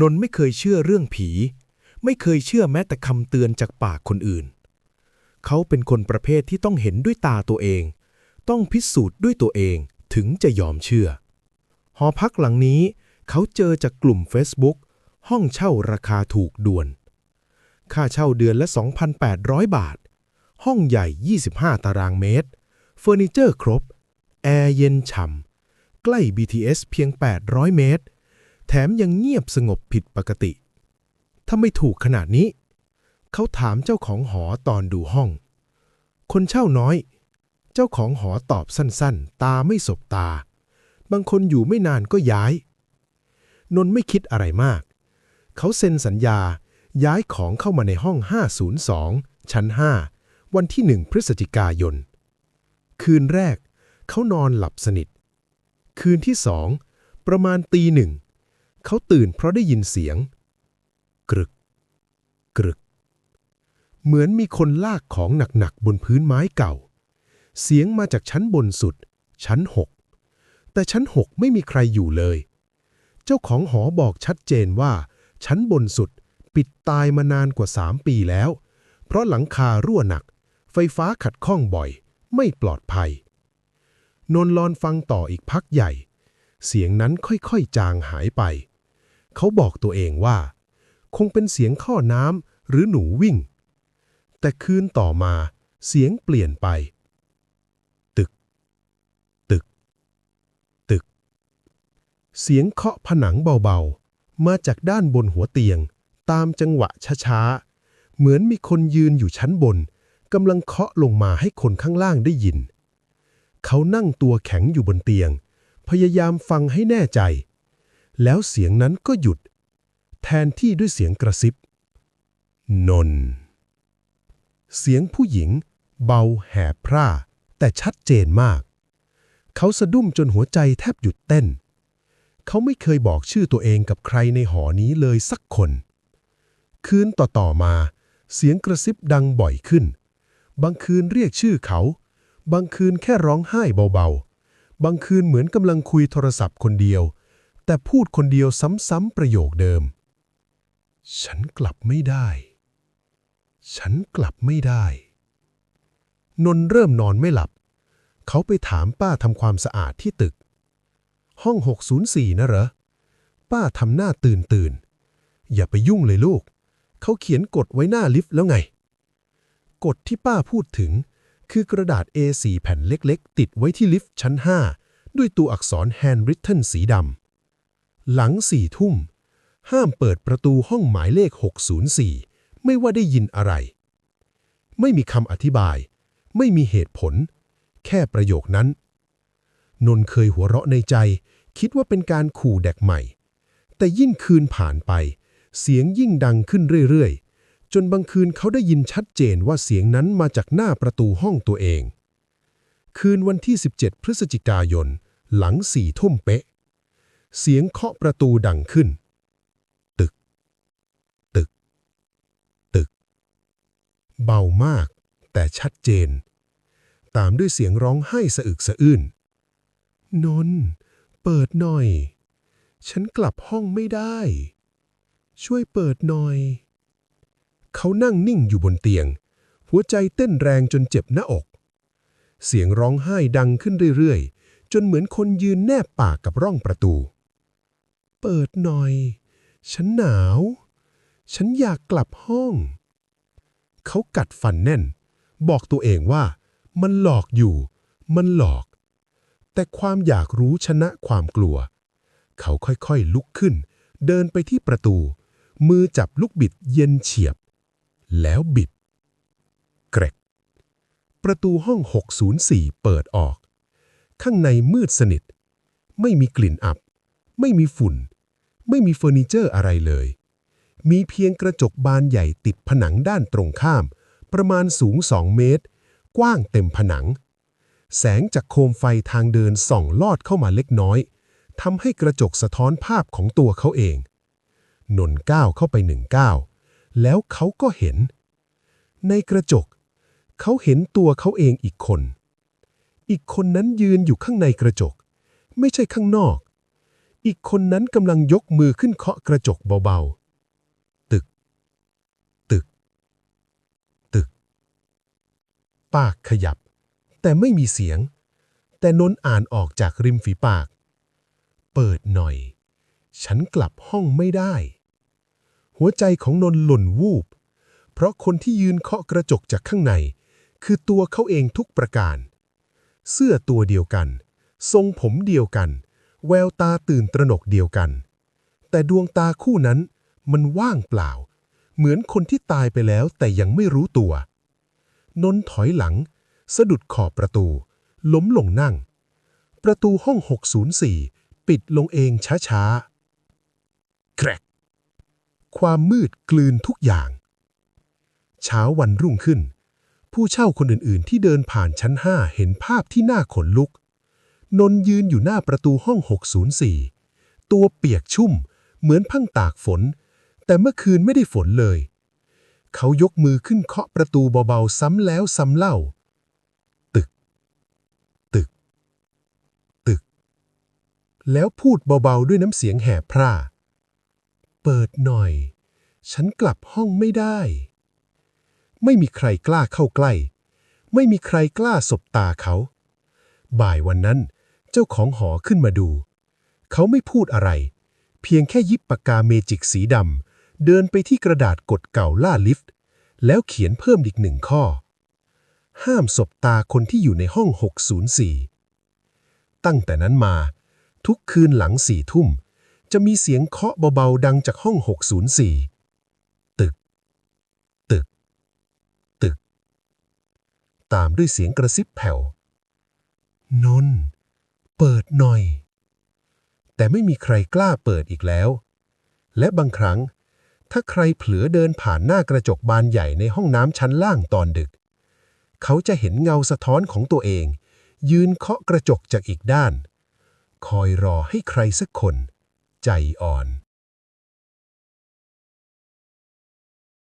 นนท์ไม่เคยเชื่อเรื่องผี ไม่เคยเชื่อแม้แต่คำเตือนจากปากคนอื่น เขาเป็นคนประเภทที่ต้องเห็นด้วยตาตัวเอง ต้องพิสูจน์ด้วยตัวเองถึงจะยอมเชื่อ หอพักหลังนี้ เขาเจอจากกลุ่ม Facebook ห้องเช่าราคาถูกด่วน ค่าเช่าเดือนละ 2,800 บาท ห้องใหญ่ 25 ตารางเมตร เฟอร์นิเจอร์ครบ แอร์เย็นฉ่ำ ใกล้ BTS เพียง 800 เมตร แถมยังเงียบสงบผิดปกติ ถ้าไม่ถูกขนาดนี้ เขาถามเจ้าของหอตอนดูห้อง คนเช่าน้อย เจ้าของหอตอบสั้นๆ ตาไม่สบตา บางคนอยู่ไม่นานก็ย้าย นนท์ไม่คิดอะไรมาก เขาเซ็นสัญญาย้ายของเข้ามาในห้อง 502 ชั้น 5 วันที่ 1 พฤศจิกายน คืนแรก เขานอนหลับสนิท คืนที่สองประมาณตีหนึ่ง เขาตื่นเพราะได้ยินเสียง กรึก กรึก เหมือนมีคนลากของหนักๆบนพื้นไม้เก่า เสียงมาจากชั้นบนสุด ชั้นหก แต่ชั้นหกไม่มีใครอยู่เลย เจ้าของหอบอกชัดเจนว่า ชั้นบนสุดปิดตายมานานกว่าสามปีแล้ว เพราะหลังคารั่วหนัก ไฟฟ้าขัดข้องบ่อย ไม่ปลอดภัย นนท์ลอนฟังต่ออีกพักใหญ่ เสียงนั้นค่อยๆจางหายไป เขาบอกตัวเองว่า คงเป็นเสียงข้อน้ำหรือหนูวิ่ง แต่คืนต่อมาเสียงเปลี่ยนไป ตึก ตึก ตึก เสียงเคาะผนังเบาๆ มาจากด้านบนหัวเตียง ตามจังหวะช้าๆ เหมือนมีคนยืนอยู่ชั้นบนกำลังเคาะลงมาให้คนข้างล่างได้ยิน เขานั่งตัวแข็งอยู่บนเตียง พยายามฟังให้แน่ใจ แล้วเสียงนั้นก็หยุด แทนที่ด้วยเสียงกระซิบ นน เสียงผู้หญิง เบาแหบพร่า แต่ชัดเจนมาก เขาสะดุ้งจนหัวใจแทบหยุดเต้น เขาไม่เคยบอกชื่อตัวเองกับใครในหอนี้เลยสักคน คืนต่อๆมา เสียงกระซิบดังบ่อยขึ้น บางคืนเรียกชื่อเขา บางคืนแค่ร้องไห้เบาๆ บางคืนเหมือนกำลังคุยโทรศัพท์คนเดียว แต่พูดคนเดียวซ้ำๆประโยคเดิม ฉันกลับไม่ได้ ฉันกลับไม่ได้ นนท์เริ่มนอนไม่หลับ เขาไปถามป้าทำความสะอาดที่ตึก ห้อง 604 นะเหรอ ป้าทำหน้าตื่นตื่น อย่าไปยุ่งเลยลูก เขาเขียนกฎไว้หน้าลิฟต์แล้วไง กฎที่ป้าพูดถึง คือกระดาษ A4 แผ่นเล็กๆ ติดไว้ที่ลิฟต์ชั้น 5 ด้วยตัวอักษร handwritten สีดำ หลังสี่ทุ่ม ห้ามเปิดประตูห้องหมายเลข 604 ไม่ว่าได้ยินอะไร ไม่มีคำอธิบาย ไม่มีเหตุผล แค่ประโยคนั้น นนท์เคยหัวเราะในใจ คิดว่าเป็นการขู่เด็กใหม่ แต่ยิ่งคืนผ่านไป เสียงยิ่งดังขึ้นเรื่อยๆ จนบางคืนเขาได้ยินชัดเจนว่าเสียงนั้นมาจากหน้าประตูห้องตัวเอง คืนวันที่ 17 พฤศจิกายน หลังสี่ทุ่มเป๊ะ เสียงเคาะประตูดังขึ้น ตึก ตึก ตึก เบามาก แต่ชัดเจน ตามด้วยเสียงร้องไห้สะอึกสะอื้น นนท์เปิดหน่อย ฉันกลับห้องไม่ได้ ช่วยเปิดหน่อย เขานั่งนิ่งอยู่บนเตียง หัวใจเต้นแรงจนเจ็บหน้าอก เสียงร้องไห้ดังขึ้นเรื่อยๆ จนเหมือนคนยืนแนบปากกับร่องประตู เปิดหน่อย ฉันหนาว ฉันอยากกลับห้อง เขากัดฟันแน่น บอกตัวเองว่า มันหลอกอยู่ มันหลอก แต่ความอยากรู้ชนะความกลัว เขาค่อยๆลุกขึ้น เดินไปที่ประตู มือจับลูกบิดเย็นเฉียบ แล้วบิด เกรกประตูห้อง 604 เปิดออก ข้างในมืดสนิท ไม่มีกลิ่นอับไม่มีฝุ่น ไม่มีเฟอร์นิเจอร์อะไรเลย มีเพียงกระจกบานใหญ่ติดผนังด้านตรงข้าม ประมาณสูง 2 เมตร กว้างเต็มผนัง แสงจากโคมไฟทางเดินส่องลอดเข้ามาเล็กน้อยทำให้กระจกสะท้อนภาพของตัวเขาเอง นนก้าวเข้าไปหนึ่งก้าวแล้วเขาก็เห็น ในกระจก เขาเห็นตัวเขาเองอีกคน อีกคนนั้นยืนอยู่ข้างในกระจก ไม่ใช่ข้างนอก อีกคนนั้นกำลังยกมือขึ้นเคาะกระจกเบาๆ ตึก ตึก ตึก ปากขยับ แต่ไม่มีเสียง แต่นนอ่านออกจากริมฝีปาก เปิดหน่อย ฉันกลับห้องไม่ได้ หัวใจของนนหล่นวูบ เพราะคนที่ยืนเคาะกระจกจากข้างใน คือตัวเขาเองทุกประการ เสื้อตัวเดียวกัน ทรงผมเดียวกัน แววตาตื่นตระหนกเดียวกัน แต่ดวงตาคู่นั้นมันว่างเปล่า เหมือนคนที่ตายไปแล้วแต่ยังไม่รู้ตัว นนท์ถอยหลัง สะดุดขอบประตู ล้มลงนั่ง ประตูห้อง 604 ปิดลงเองช้าๆแกรกความมืดกลืนทุกอย่าง เช้าวันรุ่งขึ้น ผู้เช่าคนอื่นๆ ที่เดินผ่านชั้นห้าเห็นภาพที่น่าขนลุก นนยืนอยู่หน้าประตูห้อง 604 ตัวเปียกชุ่ม เหมือนพังตากฝน แต่เมื่อคืนไม่ได้ฝนเลย เขายกมือขึ้นเคาะประตูเบาๆซ้ำแล้วซ้ำเล่า ตึก ตึก ตึก แล้วพูดเบาๆด้วยน้ำเสียงแหบพร่า เปิดหน่อย ฉันกลับห้องไม่ได้ ไม่มีใครกล้าเข้าใกล้ ไม่มีใครกล้าสบตาเขาบ่ายวันนั้น เจ้าของหอขึ้นมาดู เขาไม่พูดอะไร เพียงแค่ยิบปากกาเมจิกสีดำเดินไปที่กระดาษกดเก่าล่าลิฟต์ แล้วเขียนเพิ่มอีกหนึ่งข้อ ห้ามสบตาคนที่อยู่ในห้อง 604 ตั้งแต่นั้นมา ทุกคืนหลังสี่ทุ่ม จะมีเสียงเคาะเบาๆดังจากห้อง 604 ตึก ตึก ตึก ตามด้วยเสียงกระซิบแผ่วนน เปิดหน่อย แต่ไม่มีใครกล้าเปิดอีกแล้ว และบางครั้ง ถ้าใครเผลอเดินผ่านหน้ากระจกบานใหญ่ในห้องน้ำชั้นล่างตอนดึก เขาจะเห็นเงาสะท้อนของตัวเอง ยืนเคาะกระจกจากอีกด้าน คอยรอให้ใครสักคน ใจอ่อน